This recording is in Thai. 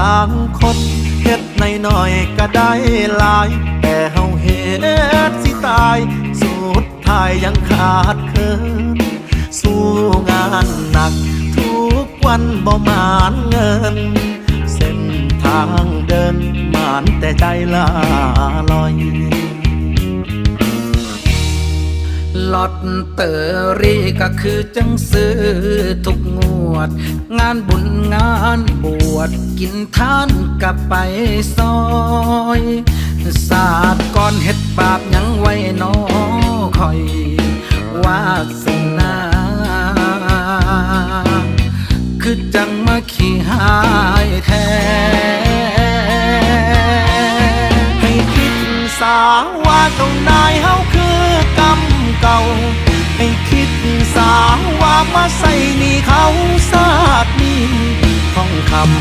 ลางคนเฮ็ดในหน้อยก็ได้หลาย แต่เฮาเฮ็ดสิตาย สุดท้ายยังขาดเคินสู้งานหนัก ทุกวันบ่มานเงิน เส้นทางเดินมานแต่ใจลาลอยลอตเตอรี่ก็คือจังซื้อทุกงู วด งานบุญงานบวชกินทานกับไปซอยศาสตร์ก่อนเฮ็ดบาปยังไว้นอคอยวาสนาคือจังมาขี้หายแท้ให้คิดสาว่าเจ้านายเฮาคือกรรมเก่าให้คิด สาว่ามาใส่นี่เขาสาดนี่ท่องคำ